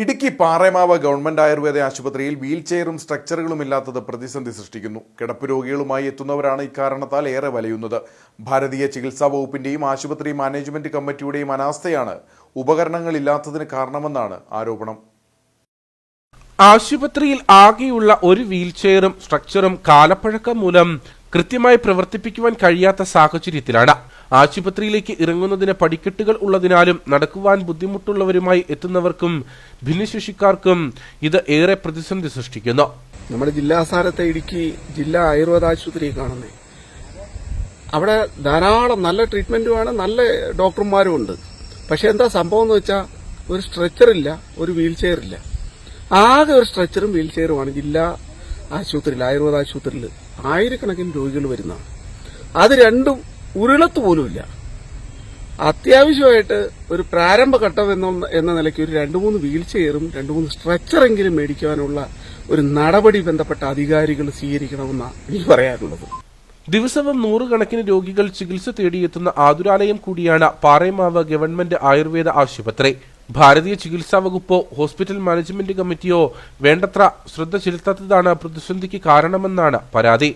Idukki Paremavu government Ayurveda ആശുപത്രിയിൽ wheel ചെയറും സ്ട്രക്ചറുകളും ഇല്ലാത്തത് പ്രതിസന്ധി സൃഷ്ടിക്കുന്നു. കിടപ്പ് രോഗികളുമായി എത്തുന്നവരാണ് ഇക്കാരണത്താൽ ഏറെ വലയുന്നത്. ഭാരതീയ ചികിത്സാ വകുപ്പിന്റെയും ആശുപത്രി മാനേജ്മെന്റ് കമ്മിറ്റിയുടെയും അനാസ്ഥയാണ് ഉപകരണങ്ങൾ ഉപകരണങ്ങളില്ലാത്തതിന് കാരണമെന്നാണ് ആരോപണം. ആശുപത്രിയിൽ ആകെയുള്ള ഒരു വീൽ ചെയറും സ്ട്രക്ചറും കാലപ്പഴക്കം മൂലം കൃത്യമായി പ്രവർത്തിപ്പിക്കുവാൻ കഴിയാത്ത സാഹചര്യത്തിലാണ്. ആശുപത്രിയിലേക്ക് ഇറങ്ങുന്നതിന് പടിക്കെട്ടുകൾ ഉള്ളതിനാലും നടക്കുവാൻ ബുദ്ധിമുട്ടുള്ളവരുമായി എത്തുന്നവർക്കും ഭിന്നശേഷിക്കാർക്കും ഇത് ഏറെ പ്രതിസന്ധി സൃഷ്ടിക്കുന്നു. നമ്മുടെ ജില്ലാസ്ഥാനത്തെ ഇടുക്കി ജില്ലാ ആയുർവേദ ആശുപത്രി കാണുന്നത് അവിടെ ധാരാളം നല്ല ട്രീറ്റ്മെന്റുമാണ് നല്ല ഡോക്ടർമാരും ഉണ്ട്. പക്ഷെ എന്താ സംഭവം എന്ന് വെച്ചാൽ ഒരു സ്ട്രെച്ചറില്ല ഒരു വീൽ ചെയറില്ല ആകെ ഒരു സ്ട്രെച്ചറും വീൽ ചെയറുമാണ് ജില്ലാ ആശുപത്രിയിൽ ആയുർവേദ ആശുപത്രിയിൽ ആയിരക്കണക്കിന് രോഗികൾ വരുന്നതാണ്. അത് രണ്ടും ഉരുളത്ത് പോലുമില്ല. അത്യാവശ്യമായിട്ട് ഒരു പ്രാരംഭഘട്ടം എന്ന എന്ന നിലയ്ക്ക് ഒരു രണ്ട് മൂന്ന് വീൽ ചെയറും രണ്ട് മൂന്ന് സ്ട്രെച്ചറെങ്കിലും മേടിക്കുവാനുള്ള ഒരു നടപടി ബന്ധപ്പെട്ട അധികാരികൾ സ്വീകരിക്കണമെന്നാണ് എനിക്ക് പറയാനുള്ളത്. ദിവസവും നൂറുകണക്കിന് രോഗികൾ ചികിത്സ തേടിയെത്തുന്ന ആതുരാലയം കൂടിയാണ് പാറേമാവ് ഗവൺമെന്റ് ആയുർവേദ ആശുപത്രി. ഭാരതീയ ചികിത്സാ വകുപ്പോ ഹോസ്പിറ്റൽ മാനേജ്മെന്റ് കമ്മിറ്റിയോ വേണ്ടത്ര ശ്രദ്ധ ചെലുത്താത്തതാണ് പ്രതിസന്ധിക്ക് കാരണമെന്നാണ് പരാതി.